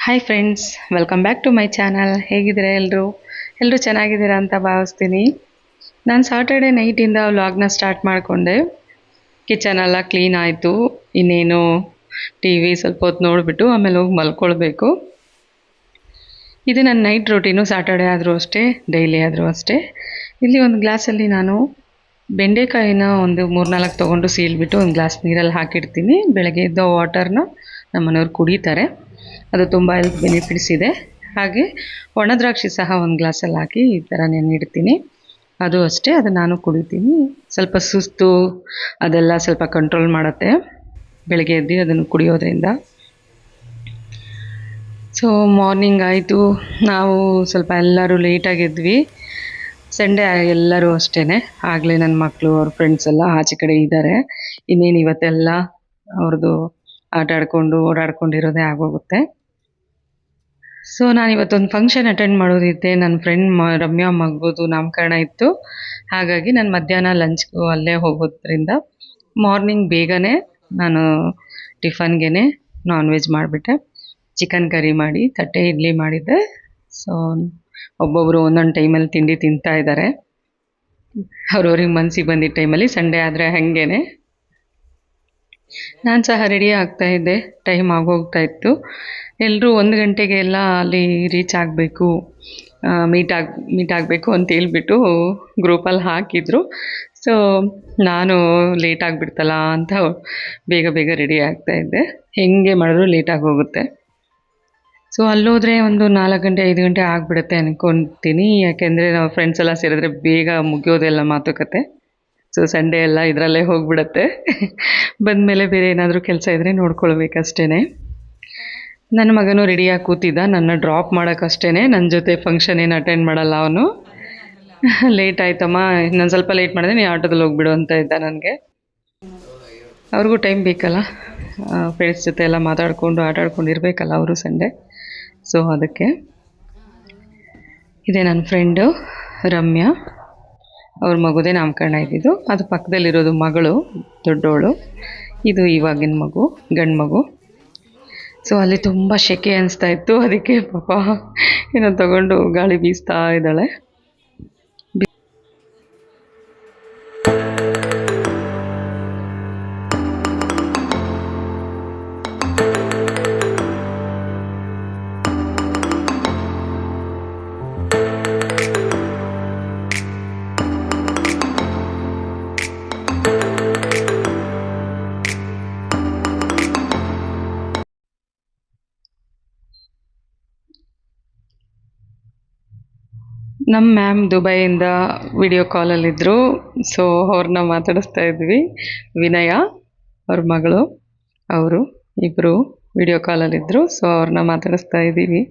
Hi friends welcome back to my channel ಹೇಗಿದ್ದೀರಾ ಎಲ್ಲರೂ ಎಲ್ಲರೂ ಚೆನ್ನಾಗಿದ್ದೀರಾ ಅಂತ ಭಾವಿಸ್ತೀನಿ. ನಾನು ಸಾಟರ್ಡೆ ನೈಟಿಂದ ವ್ಲಾಗ್ನ ಸ್ಟಾರ್ಟ್ ಮಾಡಿಕೊಂಡೆ. ಕಿಚನ್ ಎಲ್ಲ ಕ್ಲೀನ್ ಆಯಿತು. ಇನ್ನೇನು ಟಿ ವಿ ಸ್ವಲ್ಪ ಹೊತ್ತು ನೋಡಿಬಿಟ್ಟು ಆಮೇಲೆ ಹೋಗಿ ಮಲ್ಕೊಳ್ಬೇಕು. ಇದು ನನ್ನ ನೈಟ್ ರೊಟೀನು ಸಾಟರ್ಡೆ ಆದರೂ ಅಷ್ಟೇ ಡೈಲಿ ಆದರೂ ಅಷ್ಟೇ. ಇಲ್ಲಿ ಒಂದು ಗ್ಲಾಸಲ್ಲಿ ನಾನು ಬೆಂಡೆಕಾಯಿನ ಒಂದು ಮೂರ್ನಾಲ್ಕು ತೊಗೊಂಡು ಸೀಲ್ಬಿಟ್ಟು ಒಂದು ಗ್ಲಾಸ್ ನೀರಲ್ಲಿ ಹಾಕಿಡ್ತೀನಿ. ಬೆಳಗ್ಗೆ ಇದ್ದ ವಾಟರ್ನ ನಮ್ಮನೆಯವ್ರು ಕುಡಿತಾರೆ. ಅದು ತುಂಬ ಹೆಲ್ತ್ ಬೆನಿಫಿಟ್ಸ್ ಇದೆ. ಹಾಗೆ ಒಣ ದ್ರಾಕ್ಷಿ ಸಹ ಒಂದು ಗ್ಲಾಸಲ್ಲಿ ಹಾಕಿ ಈ ಥರ ನೆನೆಯಿಡ್ತೀನಿ ಅದು ಅಷ್ಟೇ, ಅದು ನಾನು ಕುಡಿತೀನಿ. ಸ್ವಲ್ಪ ಸುಸ್ತು, ಅದೆಲ್ಲ ಸ್ವಲ್ಪ ಕಂಟ್ರೋಲ್ ಮಾಡುತ್ತೆ. ಬೆಳಗ್ಗೆ ಎದ್ದು ಅದನ್ನು ಕುಡಿಯೋದ್ರಿಂದ. ಸೊ ಮಾರ್ನಿಂಗ್ ಆಯಿತು. ನಾವು ಸ್ವಲ್ಪ ಎಲ್ಲರೂ ಲೇಟಾಗಿ ಎದ್ವಿ. ಸಂಡೇ ಎಲ್ಲರೂ ಅಷ್ಟೇ ಆಗಲೇ ನನ್ನ ಮಕ್ಕಳು ಅವ್ರ ಫ್ರೆಂಡ್ಸ್ ಎಲ್ಲ ಆಚೆ ಕಡೆ ಇದ್ದಾರೆ. ಇನ್ನೇನು ಇವತ್ತೆಲ್ಲ ಅವ್ರದ್ದು ಆಟ ಆಡ್ಕೊಂಡು ಓಡಾಡ್ಕೊಂಡಿರೋದೇ ಆಗೋಗುತ್ತೆ. ಸೊ ನಾನು ಇವತ್ತೊಂದು ಫಂಕ್ಷನ್ ಅಟೆಂಡ್ ಮಾಡೋದಿತ್ತೆ ನನ್ನ ಫ್ರೆಂಡ್ ಮ, ರಮ್ಯಾ ಮಗುದು ನಾಮಕರಣ ಇತ್ತು. ಹಾಗಾಗಿ ನಾನು ಮಧ್ಯಾಹ್ನ ಲಂಚ್ಗೂ ಅಲ್ಲೇ ಹೋಗೋದ್ರಿಂದ ಮಾರ್ನಿಂಗ್ ಬೇಗನೆ ನಾನು ಟಿಫನ್ಗೆ ನಾನ್ ವೆಜ್ ಮಾಡಿಬಿಟ್ಟೆ. ಚಿಕನ್ ಕರಿ ಮಾಡಿ, ತಟ್ಟೆ ಇಡ್ಲಿ ಮಾಡಿದ್ದೆ. ಸೊ ಒಬ್ಬೊಬ್ಬರು ಒಂದೊಂದು ಟೈಮಲ್ಲಿ ತಿಂಡಿ ತಿಂತಾ ಇದ್ದಾರೆ ಅವ್ರವ್ರಿಗೆ ಮನಸ್ಸಿಗೆ ಬಂದಿದ್ದ ಟೈಮಲ್ಲಿ ಸಂಡೇ ಆದರೆ ಹಾಗೇನೆ. ನಾನು ಸಹ ರೆಡಿ ಆಗ್ತಾ ಇದ್ದೆ. ಟೈಮ್ ಆಗೋಗ್ತಾ ಇತ್ತು. ಎಲ್ಲರೂ ಒಂದು ಗಂಟೆಗೆ ಎಲ್ಲ ಅಲ್ಲಿ ರೀಚ್ ಆಗಬೇಕು ಮೀಟ್ ಆಗಿ ಮೀಟ್ ಆಗಬೇಕು ಅಂತ ಹೇಳ್ಬಿಟ್ಟು ಗ್ರೂಪಲ್ಲಿ ಹಾಕಿದರು. ಸೊ ನಾನು ಲೇಟ್ ಆಗಿಬಿಡ್ತಲ್ಲ ಅಂತ ಬೇಗ ಬೇಗ ರೆಡಿ ಆಗ್ತಾ ಇದ್ದೆ. ಹೆಂಗೆ ಮಾಡಿದ್ರು ಲೇಟಾಗಿ ಹೋಗುತ್ತೆ. ಸೊ ಅಲ್ಲೋದ್ರೆ ಒಂದು ನಾಲ್ಕು ಗಂಟೆ, ಐದು ಗಂಟೆ ಆಗಿಬಿಡುತ್ತೆ ಅಂದ್ಕೊತೀನಿ ಯಾಕೆಂದರೆ ನಾವು ಫ್ರೆಂಡ್ಸ್ ಎಲ್ಲ ಸೇರಿದ್ರೆ ಬೇಗ ಮುಗಿಯೋದೆಲ್ಲ ಮಾತುಕತೆ. ಸೊ ಸಂಡೇ ಎಲ್ಲ ಇದರಲ್ಲೇ ಹೋಗಿಬಿಡತ್ತೆ. ಬಂದಮೇಲೆ ಬೇರೆ ಏನಾದರೂ ಕೆಲಸ ಇದ್ದರೆ ನೋಡ್ಕೊಳ್ಬೇಕಷ್ಟೇ ನನ್ನ ಮಗನೂ ರೆಡಿಯಾಗಿ ಕೂತಿದ್ದ. ನನ್ನ ಡ್ರಾಪ್ ಮಾಡೋಕ್ಕಷ್ಟೇ ನನ್ನ ಜೊತೆ ಫಂಕ್ಷನ್ ಏನು ಅಟೆಂಡ್ ಮಾಡಲ್ಲ ಅವನು. ಲೇಟ್ ಆಯ್ತಮ್ಮ. ಇನ್ನೊಂದು ಸ್ವಲ್ಪ ಲೇಟ್ ಮಾಡಿದೆ ನೀನು ಆಟೋದಲ್ಲಿ ಹೋಗ್ಬಿಡು ಅಂತ ಇದ್ದ ನನಗೆ. ಅವ್ರಿಗೂ ಟೈಮ್ ಬೇಕಲ್ಲ. ಫ್ರೆಂಡ್ಸ್ ಜೊತೆ ಎಲ್ಲ ಮಾತಾಡಿಕೊಂಡು ಆಟ ಆಡ್ಕೊಂಡು ಇರಬೇಕಲ್ಲ ಅವರು ಸಂಡೆ. ಸೊ ಅದಕ್ಕೆ. ಇದೇ ನನ್ನ ಫ್ರೆಂಡು ರಮ್ಯಾ. ಅವ್ರ ಮಗುದೇ ನಾಮಕರಣ ಇದ್ದಿದ್ದು. ಅದು ಪಕ್ಕದಲ್ಲಿರೋದು ಮಗಳು ದೊಡ್ಡವಳು ಇದು ಇವಾಗಿನ ಮಗು ಗಂಡು ಮಗು ಸೊ ಅಲ್ಲಿ ತುಂಬ ಸೆಕೆ ಅನಿಸ್ತಾ ಇತ್ತು. ಅದಕ್ಕೆ ಪಾಪ ಏನೋ ತಗೊಂಡು ಗಾಳಿ ಬೀಸ್ತಾ ಇದ್ದಾಳೆ. ನಮ್ಮ ಮ್ಯಾಮ್ ದುಬೈಯಿಂದ ವಿಡಿಯೋ ಕಾಲಲ್ಲಿದ್ದರು ಸೊ ಅವ್ರನ್ನ ಮಾತಾಡಿಸ್ತಾ ಇದ್ವಿ. ವಿನಯ, ಅವ್ರ ಮಗಳು, ಅವರು ಇಬ್ಬರು ವಿಡಿಯೋ ಕಾಲಲ್ಲಿದ್ದರು ಸೊ ಅವ್ರನ್ನ ಮಾತಾಡಿಸ್ತಾ ಇದ್ದೀವಿ.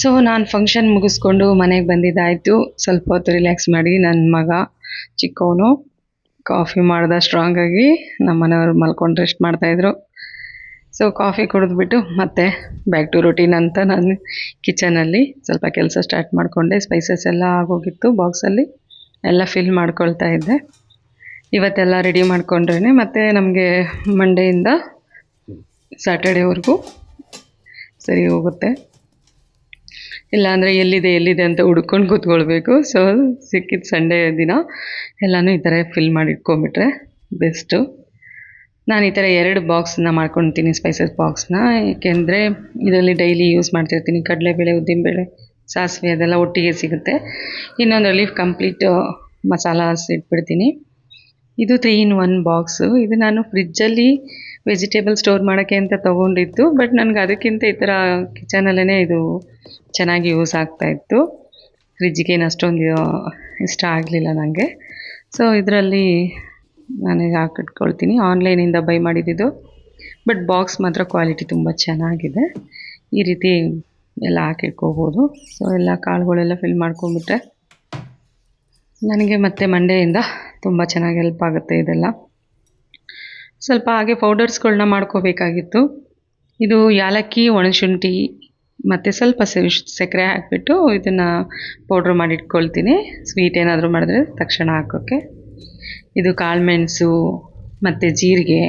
ಸೊ ನಾನು ಫಂಕ್ಷನ್ ಮುಗಿಸ್ಕೊಂಡು ಮನೆಗೆ ಬಂದಿದ್ದಾಯಿತು. ಸ್ವಲ್ಪ ಹೊತ್ತು ರಿಲ್ಯಾಕ್ಸ್ ಮಾಡಿ ನನ್ನ ಮಗ, ಚಿಕ್ಕವನು ಕಾಫಿ ಮಾಡ್ದ ಸ್ಟ್ರಾಂಗಾಗಿ ನಮ್ಮ ಮನೆಯವ್ರು ಮಲ್ಕೊಂಡು ರೆಸ್ಟ್ ಮಾಡ್ತಾಯಿದ್ರು ಸೊ ಕಾಫಿ ಕುಡಿದ್ಬಿಟ್ಟು ಮತ್ತೆ ಬ್ಯಾಕ್ ಟು ರೊಟೀನ್ ಅಂತ ನಾನು ಕಿಚನಲ್ಲಿ ಸ್ವಲ್ಪ ಕೆಲಸ ಸ್ಟಾರ್ಟ್ ಮಾಡಿಕೊಂಡೆ. ಸ್ಪೈಸಸ್ ಎಲ್ಲ ಆಗೋಗಿತ್ತು ಬಾಕ್ಸಲ್ಲಿ ಎಲ್ಲ ಫಿಲ್ ಮಾಡ್ಕೊಳ್ತಾ ಇದ್ದೆ. ಇವತ್ತೆಲ್ಲ ರೆಡಿ ಮಾಡ್ಕೊಂಡ್ರೇ ಮತ್ತೆ ನಮಗೆ ಮಂಡೆಯಿಂದ ಸ್ಯಾಟರ್ಡೇವರೆಗೂ ಸರಿ ಹೋಗುತ್ತೆ. ಇಲ್ಲಾಂದರೆ ಎಲ್ಲಿದೆ ಎಲ್ಲಿದೆ ಅಂತ ಹುಡ್ಕೊಂಡು ಕೂತ್ಕೊಳ್ಬೇಕು. ಸೊ ಸಿಕ್ಕಿದ ಸಂಡೇ ದಿನ ಎಲ್ಲನೂ ಈ ಥರ ಫಿಲ್ ಮಾಡಿ ಇಟ್ಕೊಂಬಿಟ್ರೆ ಬೆಸ್ಟು ನಾನು ಈ ಥರ ಎರಡು ಬಾಕ್ಸನ್ನ ಮಾಡ್ಕೊಳ್ತೀನಿ ಸ್ಪೈಸಸ್ ಬಾಕ್ಸ್ನ ಏಕೆಂದರೆ ಇದರಲ್ಲಿ ಡೈಲಿ ಯೂಸ್ ಮಾಡ್ತಿರ್ತೀನಿ. ಕಡಲೆಬೇಳೆ, ಉದ್ದಿನಬೇಳೆ, ಸಾಸಿವೆ ಅದೆಲ್ಲ ಒಟ್ಟಿಗೆ ಸಿಗುತ್ತೆ. ಇನ್ನೊಂದರಲ್ಲಿ ಕಂಪ್ಲೀಟ್ ಮಸಾಲಾಸ್ ಇಟ್ಬಿಡ್ತೀನಿ. ಇದು ತ್ರೀ ಇನ್ ಒನ್ ಬಾಕ್ಸು ಇದು ನಾನು ಫ್ರಿಜ್ಜಲ್ಲಿ ವೆಜಿಟೇಬಲ್ ಸ್ಟೋರ್ ಮಾಡೋಕ್ಕೆ ಅಂತ ತೊಗೊಂಡಿದ್ದು ಬಟ್ ನನಗೆ ಅದಕ್ಕಿಂತ ಈ ಥರ ಕಿಚನಲ್ಲೇ ಇದು ಚೆನ್ನಾಗಿ ಯೂಸ್ ಆಗ್ತಾಯಿತ್ತು ಫ್ರಿಜ್ಗೇನು ಅಷ್ಟೊಂದು ಇಷ್ಟ ಆಗಲಿಲ್ಲ ನನಗೆ ಸೊ ಇದರಲ್ಲಿ ನಾನೀಗ ಹಾಕಿಟ್ಕೊಳ್ತೀನಿ. ಆನ್ಲೈನಿಂದ ಬೈ ಮಾಡಿದ್ದು. ಬಟ್ ಬಾಕ್ಸ್ ಮಾತ್ರ ಕ್ವಾಲಿಟಿ ತುಂಬ ಚೆನ್ನಾಗಿದೆ. ಈ ರೀತಿ ಎಲ್ಲ ಹಾಕಿಟ್ಕೋಬೋದು. ಸೊ ಎಲ್ಲ ಕಾಳುಗಳೆಲ್ಲ ಫಿಲ್ ಮಾಡ್ಕೊಂಬಿಟ್ರೆ ನನಗೆ ಮತ್ತೆ ಮಂಡೆಯಿಂದ ತುಂಬ ಚೆನ್ನಾಗಿ ಹೆಲ್ಪ್ ಆಗುತ್ತೆ ಇದೆಲ್ಲ. ಸ್ವಲ್ಪ ಹಾಗೆ ಪೌಡರ್ಸ್ಗಳನ್ನ ಮಾಡ್ಕೋಬೇಕಾಗಿತ್ತು. ಇದು ಯಾಲಕ್ಕಿ, ಒಣಶುಂಠಿ, ಮತ್ತು ಸ್ವಲ್ಪ ಸಕ್ಕರೆ ಹಾಕಿಬಿಟ್ಟು ಇದನ್ನು ಪೌಡ್ರ್ ಮಾಡಿ ಇಟ್ಕೊಳ್ತೀನಿ ಸ್ವೀಟ್ ಏನಾದರೂ ಮಾಡಿದ್ರೆ ತಕ್ಷಣ ಹಾಕೋಕ್ಕೆ ಇದು ಕಾಳುಮೆಣಸು, ಮತ್ತು ಜೀರಿಗೆ,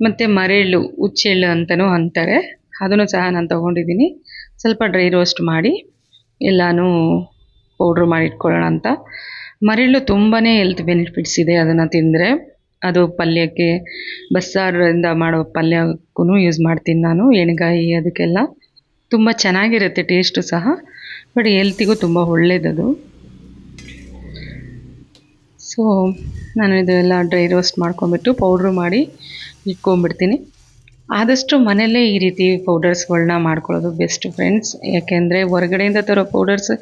ಮತ್ತು ಮರೆಳ್ಳು, ಹುಚ್ಚೆಳ್ಳು ಅಂತಲೂ ಅಂತಾರೆ. ಅದನ್ನು ಸಹ ನಾನು ತೊಗೊಂಡಿದ್ದೀನಿ. ಸ್ವಲ್ಪ ಡ್ರೈ ರೋಸ್ಟ್ ಮಾಡಿ ಎಲ್ಲನೂ ಪೌಡ್ರ್ ಮಾಡಿ ಇಟ್ಕೊಳ್ಳೋಣ ಅಂತ. ಮರೆಳ್ಳು ತುಂಬಾ ಹೆಲ್ತ್ ಬೆನಿಫಿಟ್ಸ್ ಇದೆ ಅದನ್ನು ತಿಂದರೆ. ಅದು ಪಲ್ಯಕ್ಕೆ ಬಸ್ಸಾರಿಂದ ಮಾಡೋ ಪಲ್ಯಕ್ಕೂ ಯೂಸ್ ಮಾಡ್ತೀನಿ ನಾನು, ಎಣ್ಗಾಯಿ ಅದಕ್ಕೆಲ್ಲ. ತುಂಬ ಚೆನ್ನಾಗಿರುತ್ತೆ ಟೇಸ್ಟು ಸಹ. ಬಟ್ ಹೆಲ್ತಿಗೂ ತುಂಬ ಒಳ್ಳೆಯದದು ಸೊ ನಾನು ಇದೆಲ್ಲ ಡ್ರೈ ರೋಸ್ಟ್ ಮಾಡ್ಕೊಂಬಿಟ್ಟು ಪೌಡ್ರು ಮಾಡಿ ಇಟ್ಕೊಂಬಿಡ್ತೀನಿ ಆದಷ್ಟು ಮನೆಯಲ್ಲೇ ಈ ರೀತಿ ಪೌಡರ್ಸ್ಗಳನ್ನ ಮಾಡ್ಕೊಳ್ಳೋದು ಬೆಸ್ಟ್ ಫ್ರೆಂಡ್ಸ್. ಯಾಕೆಂದರೆ ಹೊರಗಡೆಯಿಂದ ತರೋ ಪೌಡರ್ಸ್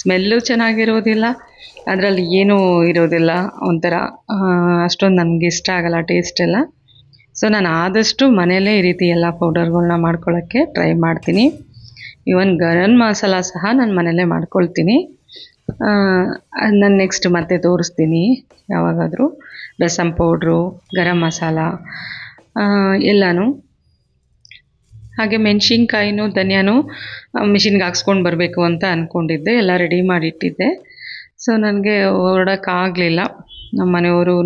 ಸ್ಮೆಲ್ಲು ಚೆನ್ನಾಗಿರೋದಿಲ್ಲ, ಅದರಲ್ಲಿ ಏನೂ ಇರೋದಿಲ್ಲ. ಒಂಥರ ಅಷ್ಟೊಂದು ನನಗೆ ಇಷ್ಟ ಆಗಲ್ಲ ಟೇಸ್ಟ್ ಎಲ್ಲ. ಸೊ, ನಾನು ಆದಷ್ಟು ಮನೆಯಲ್ಲೇ ಈ ರೀತಿ ಎಲ್ಲ ಪೌಡರ್ಗಳನ್ನ ಮಾಡ್ಕೊಳ್ಳೋಕ್ಕೆ ಟ್ರೈ ಮಾಡ್ತೀನಿ. ಇವನ್ ಗರಂ ಮಸಾಲ ಸಹ ನಾನು ಮನೆಯಲ್ಲೇ ಮಾಡ್ಕೊಳ್ತೀನಿ. ನಾನು ನೆಕ್ಸ್ಟ್ ಮತ್ತೆ ತೋರಿಸ್ತೀನಿ ಯಾವಾಗಾದರೂ. ರಸಂ ಪೌಡ್ರು, ಗರಂ ಮಸಾಲ ಎಲ್ಲನೂ. ಹಾಗೆ ಮೆಣಸಿನ್ಕಾಯಿನೂ, ಧನಿಯಾನೂ ಮಿಷಿನ್ಗೆ ಹಾಕ್ಸ್ಕೊಂಡು ಬರಬೇಕು ಅಂತ ಅಂದ್ಕೊಂಡಿದ್ದೆ ಎಲ್ಲ ರೆಡಿ ಮಾಡಿಟ್ಟಿದ್ದೆ. ಸೊ ನನಗೆ ಹೊರಡೋಕ್ಕಾಗಲಿಲ್ಲ ನಮ್ಮ ಮನೆಯವ್ರೂ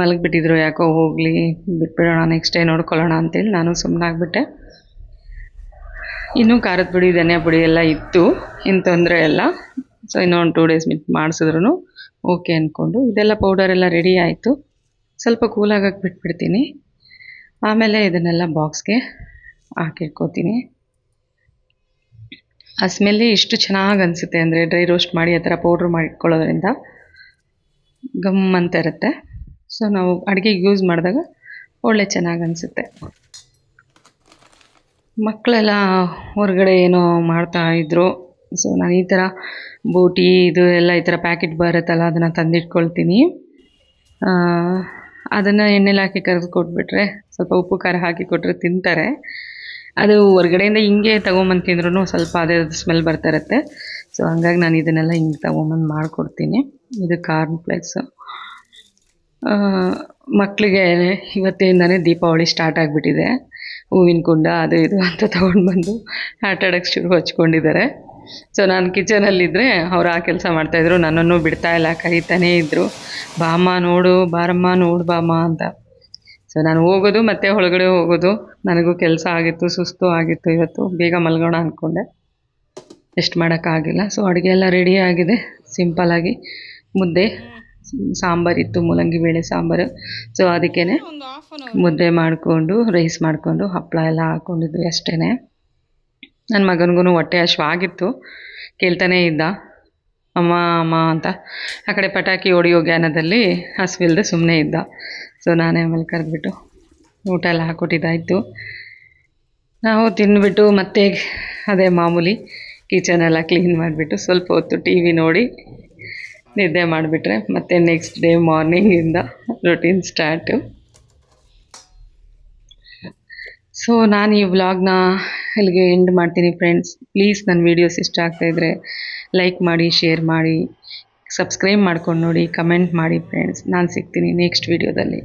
ಮಲಗಿಬಿಟ್ಟಿದ್ರು. ಯಾಕೋ ಹೋಗಲಿ, ಬಿಟ್ಬಿಡೋಣ ನೆಕ್ಸ್ಟ್ ಡೇ ನೋಡ್ಕೊಳ್ಳೋಣ ಅಂತೇಳಿ ನಾನು ಸುಮ್ಮನಾಗ್ಬಿಟ್ಟೆ ಇನ್ನೂ ಖಾರದ ಪುಡಿ, ಧನಿಯಾ ಪುಡಿ ಎಲ್ಲ ಇತ್ತು. ಏನು ತೊಂದರೆ ಎಲ್ಲ ಸೊ ಇನ್ನೊಂದು ಟೂ ಡೇಸ್ ಮಿಟ್ ಮಾಡಿಸಿದ್ರು ಓಕೆ ಅಂದ್ಕೊಂಡು ಇದೆಲ್ಲ ಪೌಡರ್ ಎಲ್ಲ ರೆಡಿ ಆಯಿತು. ಸ್ವಲ್ಪ ಕೂಲಾಗಕ್ಕೆ ಬಿಟ್ಬಿಡ್ತೀನಿ. ಆಮೇಲೆ ಇದನ್ನೆಲ್ಲ ಬಾಕ್ಸ್ಗೆ ಹಾಕಿಟ್ಕೋತೀನಿ ಆ ಸ್ಮೆಲ್ಲೇ ಎಷ್ಟು ಚೆನ್ನಾಗಿ ಅನಿಸುತ್ತೆ ಅಂದರೆ ಡ್ರೈ ರೋಸ್ಟ್ ಮಾಡಿ ಆ ಥರ ಪೌಡ್ರ್ ಮಾಡಿಟ್ಕೊಳ್ಳೋದ್ರಿಂದ ಗಮ್ ಅಂತ ಇರುತ್ತೆ. ಸೊ ನಾವು ಅಡುಗೆಗೆ ಯೂಸ್ ಮಾಡಿದಾಗ ಒಳ್ಳೆ ಚೆನ್ನಾಗಿ ಅನಿಸುತ್ತೆ. ಮಕ್ಕಳೆಲ್ಲ ಹೊರಗಡೆ ಏನೋ ಮಾಡ್ತಾ ಇದ್ರು. ಸೊ ನಾನು ಈ ಥರ ಬೂಟಿ ಇದು ಎಲ್ಲ ಈ ಥರ ಪ್ಯಾಕೆಟ್ ಬರುತ್ತಲ್ಲ, ಅದನ್ನು ತಂದಿಟ್ಕೊಳ್ತೀನಿ. ಅದನ್ನು ಎಣ್ಣೆಲಿ ಹಾಕಿ ಕರೆದು ಕೊಟ್ಬಿಟ್ರೆ ಸ್ವಲ್ಪ ಉಪ್ಪು ಖಾರ ಹಾಕಿ ಕೊಟ್ಟರೆ ತಿಂತಾರೆ. ಅದು ಹೊರಗಡೆಯಿಂದ ಹಿಂಗೆ ತೊಗೊಂಬಂದು ತಿಂದ್ರೂ ಸ್ವಲ್ಪ ಅದೇ ಸ್ಮೆಲ್ ಬರ್ತಾ ಇರುತ್ತೆ. ಸೊ ಹಂಗಾಗಿ ನಾನು ಇದನ್ನೆಲ್ಲ ಹಿಂಗೆ ತೊಗೊಂಬಂದು ಮಾಡಿಕೊಡ್ತೀನಿ. ಇದು ಕಾರ್ನ್ ಫ್ಲೇಕ್ಸು. ಮಕ್ಕಳಿಗೆ ಇವತ್ತಿಂದನೇ ದೀಪಾವಳಿ ಸ್ಟಾರ್ಟ್ ಆಗಿಬಿಟ್ಟಿದೆ. ಹೂವಿನ ಕುಂಡ, ಅದು ಇದು ಅಂತ ತೊಗೊಂಡು ಬಂದು ಆಟ ಆಡೋಕ್ಕೆ ಶುರು ಹಚ್ಕೊಂಡಿದ್ದಾರೆ. ಸೊ ನಾನು ಕಿಚನಲ್ಲಿದ್ದರೆ ಅವ್ರು ಆ ಕೆಲಸ ಮಾಡ್ತಾಯಿದ್ರು ನನ್ನನ್ನು ಬಿಡ್ತಾ ಇಲ್ಲ, ಕರೀತಾನೇ ಇದ್ದರು ಬಾಮ್ಮ ನೋಡು, ಬಾರಮ್ಮ ನೋಡು ಬಾಮ್ಮ ಅಂತ. ಸೊ ನಾನು ಹೋಗೋದು ಮತ್ತೆ ಒಳಗಡೆ ಹೋಗೋದು. ನನಗೂ ಕೆಲಸ ಆಗಿತ್ತು, ಸುಸ್ತು ಆಗಿತ್ತು ಇವತ್ತು. ಬೇಗ ಮಲ್ಗೋಣ ಅಂದ್ಕೊಂಡೆ ಎಷ್ಟು ಮಾಡೋಕ್ಕಾಗಿಲ್ಲ ಸೊ ಅಡುಗೆ ಎಲ್ಲ ರೆಡಿ ಆಗಿದೆ. ಸಿಂಪಲ್ಲಾಗಿ ಮುದ್ದೆ ಸಾಂಬಾರಿತ್ತು ಮೂಲಂಗಿ ಬೇಳೆ ಸಾಂಬಾರು. ಸೊ ಅದಕ್ಕೇ ಮುದ್ದೆ ಮಾಡಿಕೊಂಡು ರೈಸ್ ಮಾಡಿಕೊಂಡು ಹಪ್ಪಳ ಎಲ್ಲ ಹಾಕ್ಕೊಂಡಿದ್ವಿ ಅಷ್ಟೇ ನನ್ನ ಮಗನಿಗೂ ಹೊಟ್ಟೆ ಹಶ್ವಾಗಿತ್ತು ಕೇಳ್ತಾನೇ ಇದ್ದ. ಅಮ್ಮ ಅಮ್ಮ ಅಂತ. ಆ ಕಡೆ ಪಟಾಕಿ ಹೊಡೆಯೋ ಜ್ಞಾನದಲ್ಲಿ ಹಸುವಿಲ್ದೆ ಸುಮ್ಮನೆ ಇದ್ದ. ಸೊ ನಾನೇ ಆಮೇಲೆ ಕರೆದ್ಬಿಟ್ಟು ಊಟ ಎಲ್ಲ ಹಾಕ್ಕೊಟ್ಟಿದ್ದಾಯಿತು. ನಾವು ತಿಂದುಬಿಟ್ಟು ಮತ್ತೆ ಅದೇ ಮಾಮೂಲಿ ಕಿಚನೆಲ್ಲ ಕ್ಲೀನ್ ಮಾಡಿಬಿಟ್ಟು ಸ್ವಲ್ಪ ಹೊತ್ತು ಟಿ ವಿ ನೋಡಿ ನಿದ್ದೆ ಮಾಡಿಬಿಟ್ರೆ ಮತ್ತೆ ನೆಕ್ಸ್ಟ್ ಡೇ ಮಾರ್ನಿಂಗಿಂದ ರೊಟೀನ್ ಸ್ಟಾರ್ಟು ಸೊ ನಾನು ಈ ವ್ಲಾಗ್ನ ಇಲ್ಲಿಗೆ ಎಂಡ್ ಮಾಡ್ತೀನಿ ಫ್ರೆಂಡ್ಸ್ ಪ್ಲೀಸ್ ನನ್ನ ವೀಡಿಯೋಸ್ ಇಷ್ಟ ಆಗ್ತಾಯಿದ್ರೆ ಲೈಕ್ ಮಾಡಿ ಶೇರ್ ಮಾಡಿ ಸಬ್ಸ್ಕ್ರೈಬ್ ಮಾಡ್ಕೊಂಡು ನೋಡಿ ಕಮೆಂಟ್ ಮಾಡಿ ಫ್ರೆಂಡ್ಸ್ ನಾನು ಸಿಗ್ತೀನಿ ನೆಕ್ಸ್ಟ್ ವೀಡಿಯೋದಲ್ಲಿ